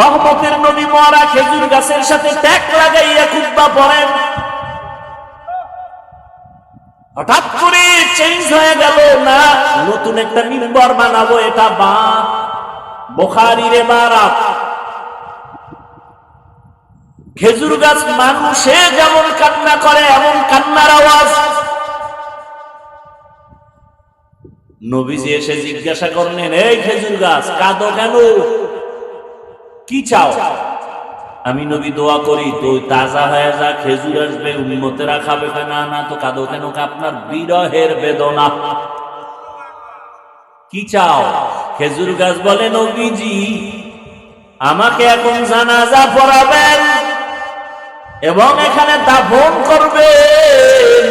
রহমতের নবী মরা খেজুর গাছের সাথে ট্যাগ লাগাইয়া খুদ্া পড়েন। হঠাৎ করে চেঞ্জ হয়ে গেল, না, নতুন একটা মিম্বর বানাবো, এটা বাদ বোখারি রে মারা খেজুর গাছ মানুষে যেমন কান্না করে, এমন কান্নার আওয়াজ। নবীজি এসে জিজ্ঞাসা করলেন, এই খেজুর গাছ, কাঁদো কেন? কি চাও? আমি নবী দোয়া করি, তো তাজা হয়ে যা খেজুর আসবে উন্মতেরা খাবে না না তো কাঁদো কেন আপনার বিরহের বেদনা। কি চাও? খেজুর গাছ বলে নবীজি, আমাকে এখন জানাজা পড়াবেন এবং এখানে দাফন করবেন।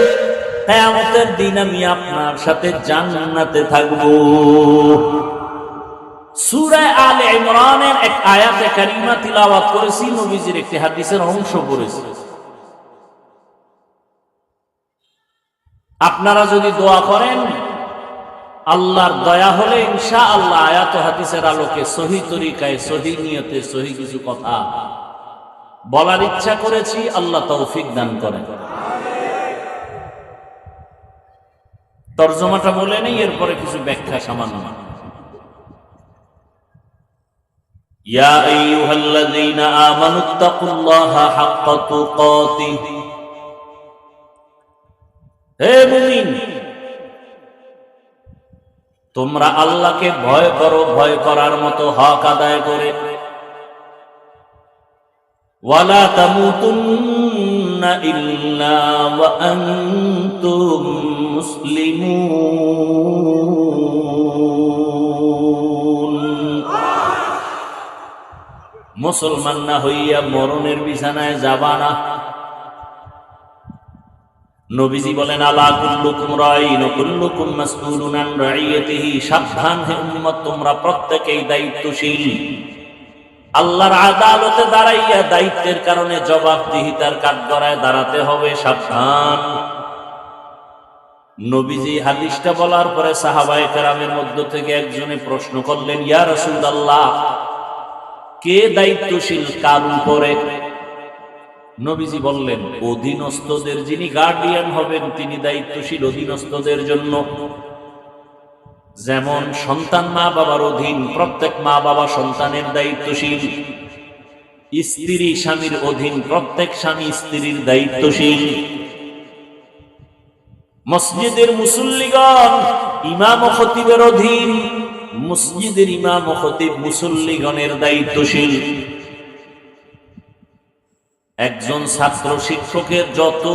কেয়ামতের দিন আমি আপনার সাথে জান্নাতে থাকব। সূরা আলে ইমরানের এক আয়াতে কারিমা তিলাওয়াত করেছি, নবীজির একটি হাদিসের অংশ পড়েছি। আপনারা যদি দোয়া করেন, আল্লাহর দয়া হলে ইনশা আল্লাহ আয়াত হাদিসের আলোকে সহি তরিকায়, সহি নিয়তে সহি কিছু কথা বলার ইচ্ছা করেছি, আল্লাহ তৌফিক দান করেন। তর্জমাটা বলে নেই, এরপরে কিছু ব্যাখ্যা সামান্য। يا أيها الذين آمنوا اتقوا الله حق تقاته হে মুমিন তোমরা আল্লাহকে ভয় করো ভয় করার মতো হক আদায় করে ওয়ালা তামুতুন্না ইল্লা ওয়া আনতুম মুসলিমুন মুসলমান না হইয়া মরণের বিছানায় যাবা না। নবীজি বলেন তোমরা দায়িত্বশীল। আল্লাহর আদালতে দাঁড়াইয়া দায়িত্বের কারণে জবাবদিহিতার কাঠগড়ায় দাঁড়াতে হবে, সাবধান। নবীজি হাদিসটা বলার পরে সাহাবায়ে কেরামের মধ্য থেকে একজনে প্রশ্ন করলেন, ইয়া রাসূলুল্লাহ কে দায়িত্বশীল, কার উপরে? নবীজি বললেন, অধীনস্থদের যিনি গার্ডিয়ান হবেন, তিনি দায়িত্বশীল অধীনস্থদের জন্য। যেমন সন্তান মা বাবার অধীন, প্রত্যেক মা বাবা সন্তানের দায়িত্বশীল। স্ত্রী স্বামীর অধীন, প্রত্যেক স্বামী স্ত্রীর দায়িত্বশীল। মসজিদের মুসল্লিগণ, ইমাম খতিবের অধীন মসজিদের ইমাম খতিব মুসল্লিগণের দায়িত্বশীল। একজন ছাত্র শিক্ষকের যত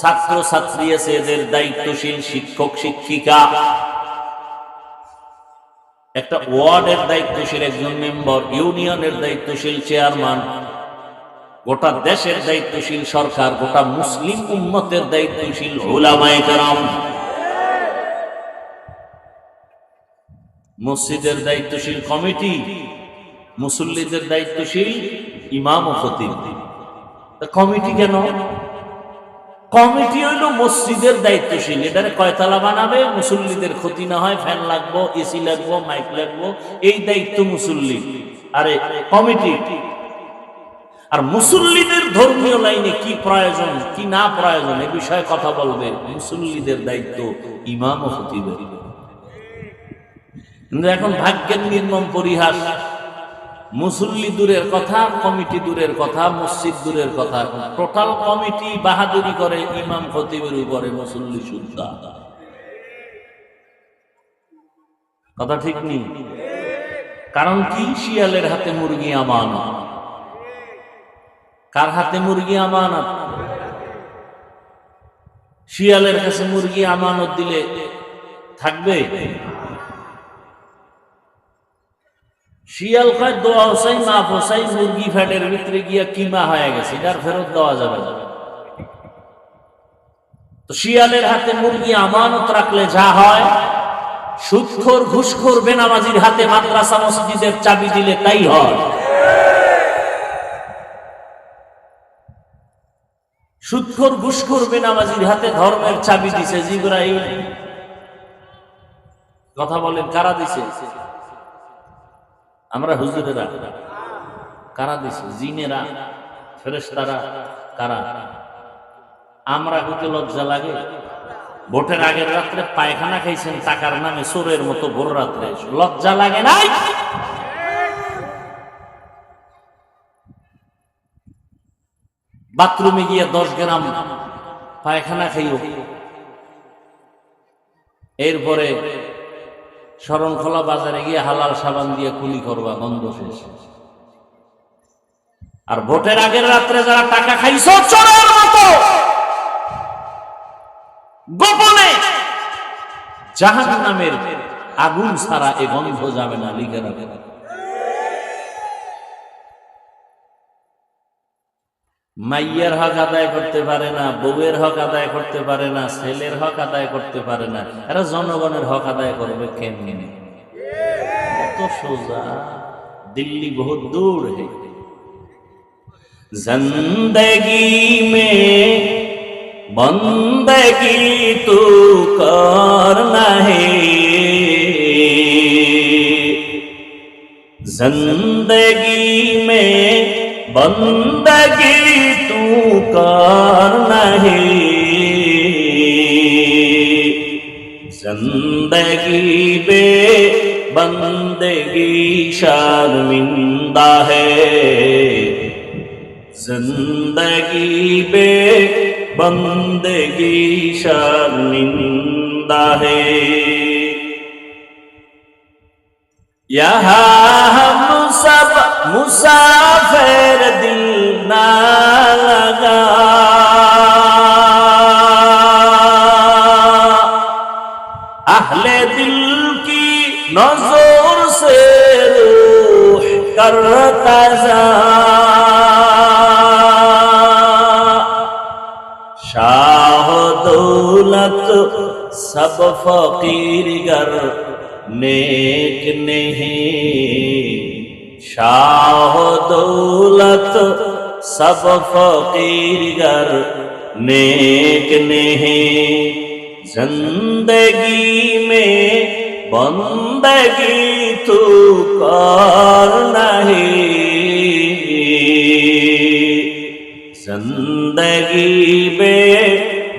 ছাত্র ছাত্রী আছে, এদের দায়িত্বশীল শিক্ষক, শিক্ষিকা। একটা ওয়ার্ডের দায়িত্বশীল একজন মেম্বার, ইউনিয়নের দায়িত্বশীল চেয়ারম্যান, গোটা দেশের দায়িত্বশীল সরকার, গোটা মুসলিম উম্মতের দায়িত্বশীল ওলামায়ে কেরাম। মসজিদের দায়িত্বশীল কমিটি, মুসল্লিদের দায়িত্বশীল ইমাম ও কমিটি কেন? কমিটি হইল মসজিদের দায়িত্বশীল। এটারে কয়তলা বানাবে? মুসল্লিদের ক্ষতি না হয়, ফ্যান লাগবো, এসি লাগবো, মাইক লাগবো, এই দায়িত্ব মুসল্লি। আরে কমিটি। আর মুসল্লিদের ধর্মীয় লাইনে কি প্রয়োজন, কি না প্রয়োজন, এ বিষয়ে কথা বলবে। মুসল্লিদের দায়িত্ব ইমাম ও খতিবের। কিন্তু এখন ভাগ্যের নির্মম পরিহাস। মুসল্লি দূরের কথা, কমিটি দূরের কথা, মসজিদ দূরের কথা। টোটাল কমিটি বাহাদুরি করে, ইমাম খতিবের উপরে মুসল্লি সুদ্ধা কথা ঠিক নেই কারণ কি? শিয়ালের হাতে মুরগি আমানত। কার হাতে মুরগি আমানত? শিয়ালের কাছে মুরগি আমানত দিলে থাকবে? শিয়াল কয় দোয়া হোসাই মা হোসাই মুরগি ফ্যাটের ভিতরে গিয়া কিমা হয়ে গেছে, এটার ফেরত দেওয়া যাবে না। তো শিয়ালের হাতে মুরগি আমানত রাখলে যা হয়, সুৎখোর ঘুষখোর বেনামাজির হাতে মাদ্রাসা মসজিদের চাবি দিলে তাই হয়। সুৎখোর ঘুষখোর বেনামাজির হাতে ধর্মের চাবি দিছে জিব্রাইল। কথা বলেন, কারা দিছে? আমরা হুজুরেরা কারা দিছে? জিনেরা, ফেরেশতারা কারা? আমরা হতে লজ্জা লাগে। ভোটের আগের রাত্রে পায়খানা খাইছেন টাকার নামে চোরের মতো ভোর রাত্রে। লজ্জা লাগে নাই? বাথরুমে গিয়ে দশ গ্রাম পায়খানা খাইও। এরপরে শরণখোলা বাজারে গিয়ে হালাল সাবান দিয়ে কুলি করবা, গন্ধ শেষ। আর ভোটের আগের রাত্রে যারা টাকা খাইছো, চোরের মতো। গোপনে জাহান নামের আগুন ছাড়া এ গন্ধ যাবে না, লিখে রাখে। মাইয়ের হক আদায় করতে পারে না, বউয়ের হক আদায় করতে পারে না, ছেলের হক আদায় করতে পারে না, এরা জনগণের হক আদায় করবে কেমনি? এত সোজা। দিল্লি বহু দূর হে। মে বন্দগি তু কর নাহে জিন্দগি মে বন্দগি তু কর নহি? জিন্দগি বে বন্দগি শর্মিন্দা হে। জিন্দগি বে বন্দগি শর্মিন্দা হে। ইহা হম সব মুসা सब फकीर गर, नेक नहीं। शाह दौलत सब फकीर गर, नेक नहीं। ज़िंदगी में बंदगी तू कर नहीं। ज़िंदगी बे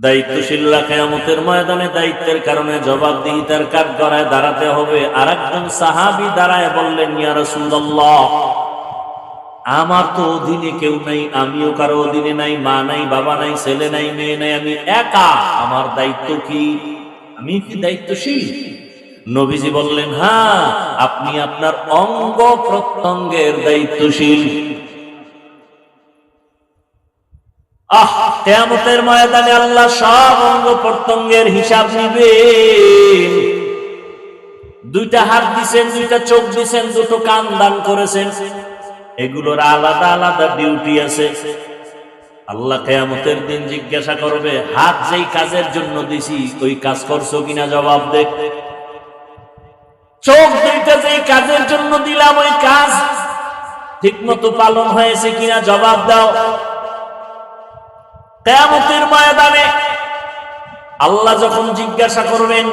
দায়িত্বশীলরা কেয়ামতের ময়দানে দায়িত্বের কারণে জবাবদিহিতার কাঠ গড়ায় দাঁড়াতে হবে। আর একজন সাহাবি দাঁড়ায় বললেন, ইয়া রাসূলুল্লাহ, আমার তো অধীনে কেউ নাই, আমিও কারও অধীনে নাই, মা নাই, বাবা নাই, ছেলে নাই, মেয়ে নাই, আমি একা। আমার দায়িত্ব কি? আমি কি দায়িত্বশীল? নবীজি বললেন হ্যাঁ আপনি আপনার অঙ্গ প্রত্যঙ্গের দায়িত্বশীল। আহ কেয়ামতের ময়দানে আল্লাহ সব অঙ্গ প্রত্যঙ্গের হিসাব নিবেন দুইটা হাত দিছেন, দুইটা চোখ দিছেন, দুটো কান দান করেছেন। এগুলোর আলাদা আলাদা ডিউটি আছে। আল্লাহ কেয়ামতের দিন জিজ্ঞাসা করবে, হাত যেই কাজের জন্য দিছি, ওই কাজ করছ কিনা? জবাব দে। চোখ দুইটা যেই কাজের জন্য দিলাম, ওই কাজ ঠিক মতো পালন হয়েছে কিনা? জবাব দাও। কেয়ামতের ময়দানে আল্লাহ যখন জিজ্ঞাসা করবেন,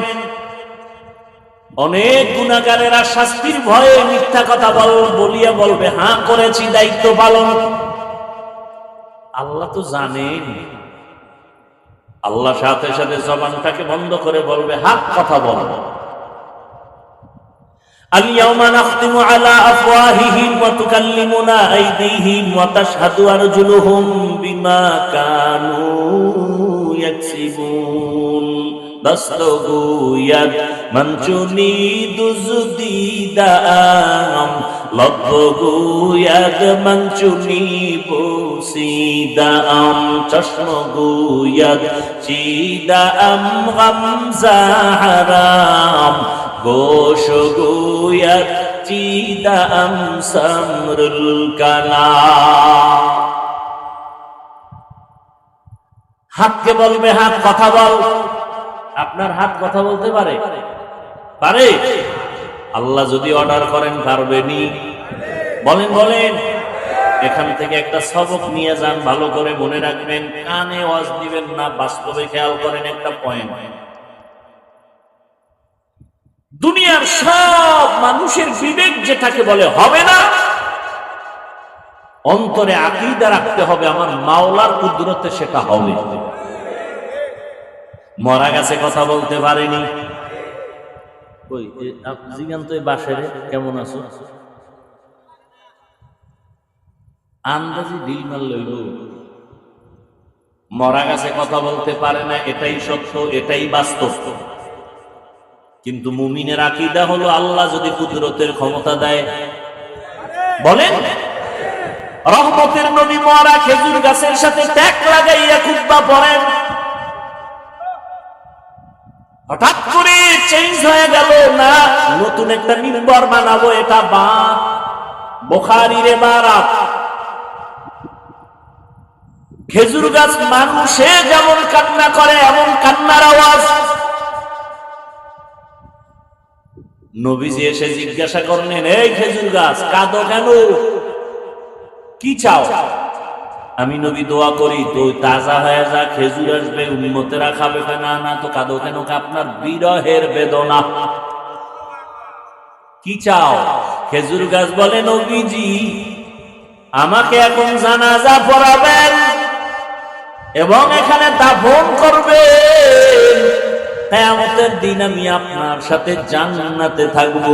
অনেক গুণাগারেরা শাস্তির ভয়ে মিথ্যা কথা বল, বলিয়া বলবে হ্যাঁ করেছি, দায়িত্ব পালন। আল্লাহ তো জানেন। আল্লাহ সাথে সাথে জবানটাকে বন্ধ করে বলবে হাত কথা বল। اليوم نختم على أفواههم وتكلمنا أيديهم وتشهد أرجلهم بما كانوا يكسبون دستگوید من چونی دزدی دام لب گوید من چونی بوسی دام چشم گوید چی دام غم زهرام গুয়াদ চিদা আম সামরুল কানা। হাতকে বলবে হাত, কথা বল। আপনার হাত কথা বলতে পারে? পারে? আল্লাহ যদি অর্ডার করেন পারবেনি বলেন বলেন। এখান থেকে একটা সবক নিয়ে যান, ভালো করে মনে রাখবেন। কানে ওয়াজ দিবেন না, বাস্তবে খেয়াল করেন একটা পয়েন্ট দুনিয়ার সব মানুষের বিবেক যেটাকে বলে হবে না, অন্তরে আকিদা রাখতে হবে, আমার মাওলার কুদরতে সেটা হবে। মরা গেছে কথা বলতে পারেনি। কেমন আছো? মরা গেছে কথা বলতে পারে না, এটাই সত্য, এটাই বাস্তব। কিন্তু মুমিনের আকিদা হলো আল্লাহ যদি কুদরতের ক্ষমতা দেয়। বলেন? রহমতের নবী মরা খেজুর গাছের সাথে ট্যাক লাগাইয়া খুদ্া পড়েন। হঠাৎ করে চেঞ্জ হয়ে গেল, না, নতুন একটা মিম্বর বানাবো, এটা বা। বোখারি রে বারাত খেজুর গাছ মানুষে যেমন কান্না করে, এমন কান্নার আওয়াজ। নবীজি এসে জিজ্ঞাসা করলেন এই খেজুর গাছ, কাঁদো কেন? কি চাও? আমি নবী দোয়া করি তো তাজা হয়ে যা, খেজুর আসবে উন্মতেরা খাবে না না, তো কাঁদো কেন? আপনার বিরহের বেদনা। কি চাও? খেজুর গাছ, বলে নবীজি, আমাকে এখন জানাজা পড়াবেন এবং এখানে দাফন করবেন। কেয়ামতের দিন আমি আপনার সাথে জান্নাতে থাকব।